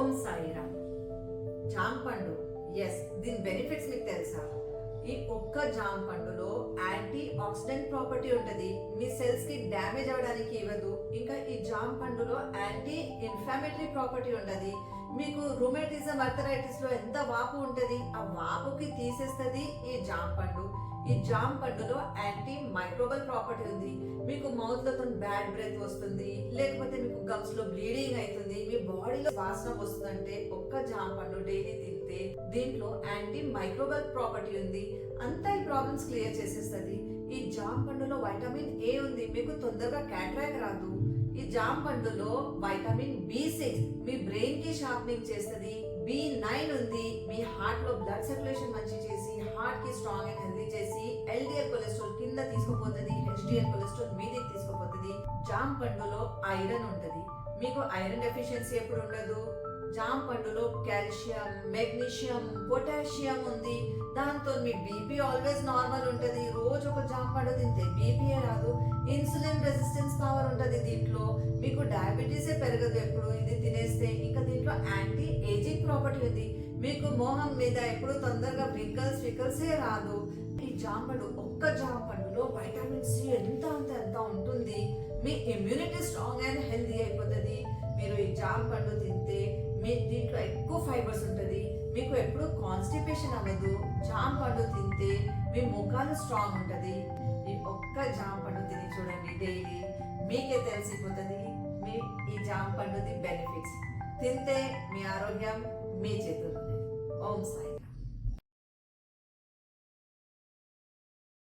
ఓం సాయిరామ్. జాంపండు ఎస్ దీని బెనిఫిట్స్ మీకు తెలుసా? ఈ ఒక్క జామ పండులో యాంటీ ఆక్సిడెంట్ ప్రాపర్టీ ఉంటుంది. మీ సెల్స్కి డ్యామేజ్ అవ్వడానికి ఇవ్వదు. ఇంకా ఈ జామ పండులో యాంటీ ఇన్ఫ్లామేటరీ ప్రాపర్టీ ఉంటుంది. మీకు రూమేటిజం అర్థరైటిస్లో ఎంత వాపు ఉంటుంది ఆ వాపుకి తీసేస్తుంది ఈ జామ పండు ఈ జామ్ పండులో యాంటీ మైక్రోబల్ ప్రాపర్టీ ఉంది. మీకు మౌత్లో బ్యాడ్ బ్రెత్ వస్తుంది. లేకపోతే గమ్స్లో బ్లీడింగ్ అవుతుంది మీ బాడీలో వాసన వస్తుందంటే ఒక్క జాంపండు డైలీ తింటే దీంట్లో యాంటీ మైక్రోబల్ ప్రాపర్టీ ఉంది. అంతా ఈ ప్రాబ్లమ్స్ క్లియర్ చేసేస్తుంది. ఈ జామ పండులో వైటమిన్ ఏ ఉంది. మీకు తొందరగా క్యాట్రాక్ రాదు. ఈ జామ పండులో వైటమిన్ బి సిక్స్ మీ బ్రెయిన్కి షార్ప్నింగ్ చేస్తుంది. బి నైన్ ఉంది. మీ హార్ట్లో బ్లడ్ సర్క్యులేషన్ మంచి చేసి హార్ట్కి స్ట్రాంగ్ అండ్ హెల్దీ చేసి ఎల్డిఎల్ కొలెస్ట్రాల్ కింద తీసుకుపోతుంది హెచ్డిఎల్ కొలెస్ట్రాల్ మీ అవుతుంది. జామ పండులో ఐరన్ ఉంటుంది. మీకు ఐరన్ డెఫిషియన్సీ ఎప్పుడు ఉండదు? జామ పండులో కాల్షియం మెగ్నీషియం పొటాషియం ఉంది. దాంతో మీ బీపీ ఆల్వేస్ నార్మల్ ఉంటుంది. రోజు ఒక జామ పండు తింటే బీపీ రాదు. ఇన్సులిన్ రెసిస్టెన్స్ పవర్ ఉంటుంది దీంట్లో. మీకు డయాబెటీసే పెరగదు ఎప్పుడు. ఇది తినేస్తే ఇంకా దీంట్లో యాంటీ ఏజింగ్ ప్రాపర్టీ ఉంది. మీకు మోహం మీద ఎప్పుడు తొందరగా వింకల్స్ వికల్సే రాదు. ఈ జాంపండు ఒక్క జాంపండులో వైటమిన్ సి ఎంత అంత ఎంత ఉంటుంది? మీ ఇమ్యూనిటీ స్ట్రాంగ్ అండ్ హెల్దీ అయిపోతుంది. మీరు ఈ జామపండు తింటే మీ దీంట్లో ఎక్కువ ఫైబర్స్ ఉంటుంది. మీకు ఎప్పుడు కాన్స్టిపేషన్ అవ్వదు. జామ పండు తింటే మీ ముఖాలు స్ట్రాంగ్ ఉంటుంది. ఈ ఒక్క జామ పండు తిని చూడండి డైలీ మీకే తెలిసిపోతుంది. మీ ఈ జామ పండుది బెనిఫిట్స్ తింటే మీ ఆరోగ్యం మీ చేతుల్లోనే. ఓం సాయి.